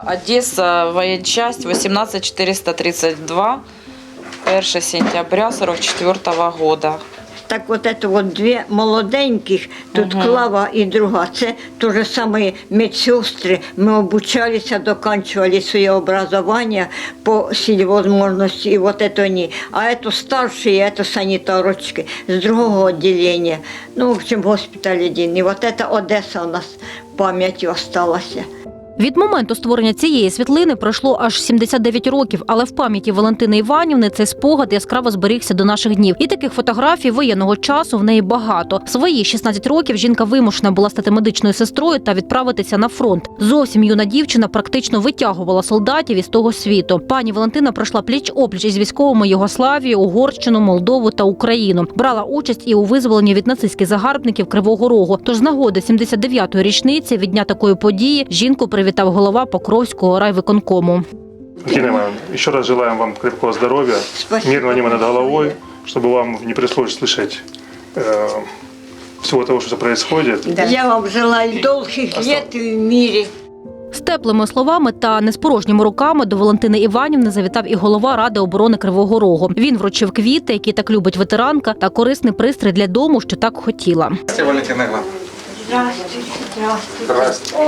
Одесса, военчасть, 18432, 1 сентября 44 года. Так вот это вот две молоденьких, тут Клава и друга, це то же самые медсестры. Мы обучались, а доканчивали свое образование по силе возможности, и вот это они. А это старшие, это санитарочки с другого отделения. Ну, в общем, госпиталь один. И вот это Одесса у нас пам'ятью осталась. Від моменту створення цієї світлини пройшло аж 79 років, але в пам'яті Валентини Іванівни цей спогад яскраво зберігся до наших днів. І таких фотографій воєнного часу в неї багато. Свої 16 років жінка вимушена була стати медичною сестрою та відправитися на фронт. Зовсім юна дівчина практично витягувала солдатів із того світу. Пані Валентина пройшла пліч опліч із військовими Югославії, Угорщину, Молдову та Україну. Брала участь і у визволенні від нацистських загарбників Кривого Рогу. Тож з нагоди 79-ї річниці від дня такої події жінку привітав голова Покровського райвиконкому. Екатерина Ивановна, еще раз желаем вам крепкого здоровья, Спасибо. мирного неба над головой, чтобы вам не пришлось слышать э, всего того, что происходит. Я вам желаю долгих лет в мире. З теплими словами та неспорожніми руками до Валентини Іванівни завітав і голова Ради оборони Кривого Рогу. Він вручив квіти, які так любить ветеранка, та корисний пристрій для дому, що так хотіла. Здравствуйте, Валентина Ивановна. Здравствуйте, здравствуйте. Здравствуйте.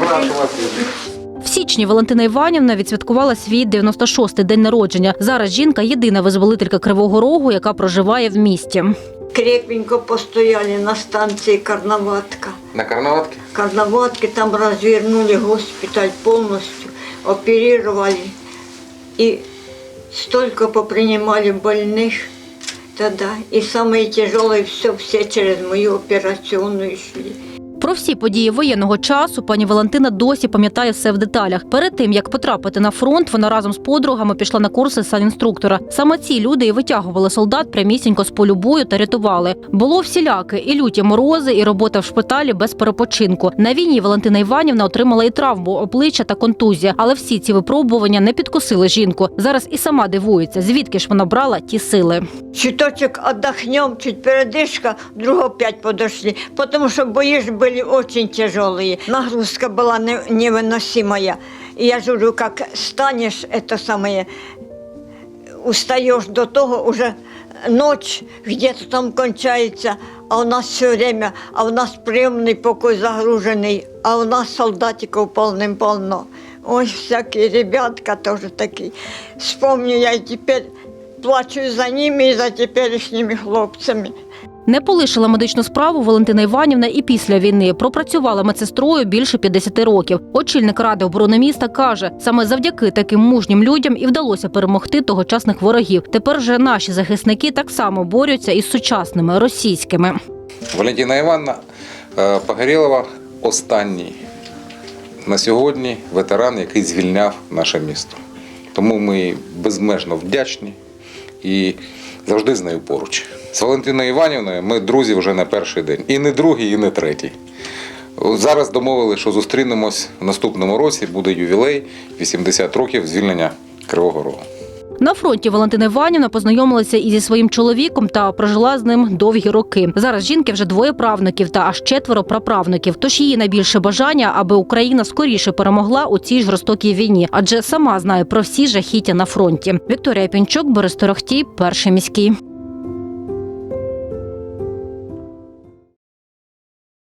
Рад вас видеть. В січні Валентина Іванівна відсвяткувала свій 96-й день народження. Зараз жінка єдина визволителька Кривого Рогу, яка проживає в місті. Крепенько постояли на станции Карнаватка. На Карнаватке? Карнаватки там развернули госпиталь полностью, оперировали. И столько попринимали больных тогда. И самое тяжелое все, все через мою операционную шли. Про всі події воєнного часу пані Валентина досі пам'ятає все в деталях. Перед тим як потрапити на фронт, вона разом з подругами пішла на курси санінструктора. Саме ці люди і витягували солдат прямісінько з полю бою та рятували. Було всіляке і люті морози, і робота в шпиталі без перепочинку. На війні Валентина Іванівна отримала і травму обличчя та контузія, але всі ці випробування не підкосили жінку. Зараз і сама дивується, звідки ж вона брала ті сили. Чуточек отдохнем, чуть передышка, вдруг опять подошли. Потому что бои ж были очень тяжелые. Нагрузка была не- невыносимая. И я говорю, как станешь, это самое, устаешь до того, уже ночь где-то там кончается, а у нас все время, а у нас приемный покой загруженный, а у нас солдатиков полным-полно. Ой, всякие ребятка тоже такие. Вспомню я теперь плачу за ними, и за теперішніми хлопцями. Не полишила медичну справу Валентина Іванівна і після війни. Пропрацювала медсестрою більше 50 років. Очільник ради оборони міста каже, саме завдяки таким мужнім людям і вдалося перемогти тогочасних ворогів. Тепер же наші захисники так само борються із сучасними російськими. Валентина Івановна е, Погорєлова останній на сьогодні ветеран, який звільняв наше місто. Тому ми безмежно вдячні і завжди з нею поруч. З Валентиною Іванівною ми друзі вже не перший день. І не другий, і не третій. Зараз домовили, що зустрінемось в наступному році. Буде ювілей 80 років звільнення Кривого Рогу. На фронті Валентина Іванівна познайомилася і зі своїм чоловіком та прожила з ним довгі роки. Зараз жінки вже двоє правнуків та аж четверо праправнуків. Тож її найбільше бажання, аби Україна скоріше перемогла у цій жорстокій війні, адже сама знає про всі жахіття на фронті. Вікторія Пінчук, Борис Торохтій, перший міський.